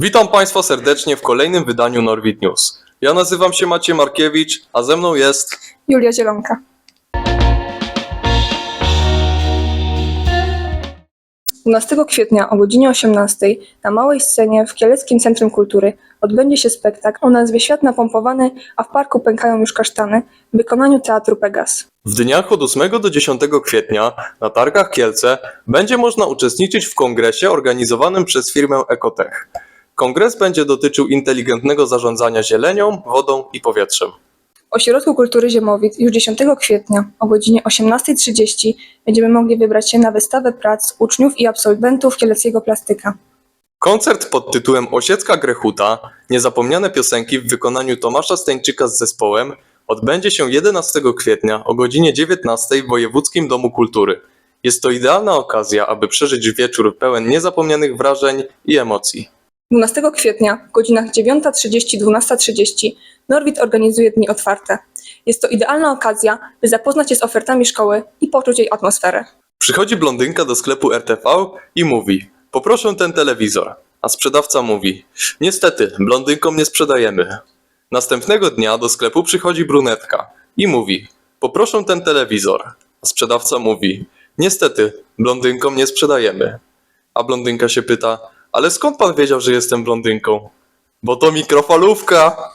Witam Państwa serdecznie w kolejnym wydaniu Norwid News. Ja nazywam się Maciej Markiewicz, a ze mną jest... Julia Zielonka. Dwunastego kwietnia o godzinie 18 na małej scenie w Kieleckim Centrum Kultury odbędzie się spektakl o nazwie Świat napompowany, a w parku pękają już kasztany w wykonaniu Teatru Pegas. W dniach od 8 do 10 kwietnia na targach Kielce będzie można uczestniczyć w kongresie organizowanym przez firmę Ecotech. Kongres będzie dotyczył inteligentnego zarządzania zielenią, wodą i powietrzem. W Ośrodku Kultury Ziemowit już 10 kwietnia o godzinie 18.30 będziemy mogli wybrać się na wystawę prac uczniów i absolwentów kieleckiego plastyka. Koncert pod tytułem Osiecka Grechuta Niezapomniane piosenki w wykonaniu Tomasza Stańczyka z zespołem odbędzie się 11 kwietnia o godzinie 19 w Wojewódzkim Domu Kultury. Jest to idealna okazja, aby przeżyć wieczór pełen niezapomnianych wrażeń i emocji. 12 kwietnia w godzinach 9.30-12.30 Norwid organizuje dni otwarte. Jest to idealna okazja, by zapoznać się z ofertami szkoły i poczuć jej atmosferę. Przychodzi blondynka do sklepu RTV i mówi: Poproszę ten telewizor. A sprzedawca mówi: Niestety, blondynkom nie sprzedajemy. Następnego dnia do sklepu przychodzi brunetka i mówi: Poproszę ten telewizor. A sprzedawca mówi: Niestety, blondynkom nie sprzedajemy. A blondynka się pyta: Ale skąd pan wiedział, że jestem blondynką? Bo to mikrofalówka!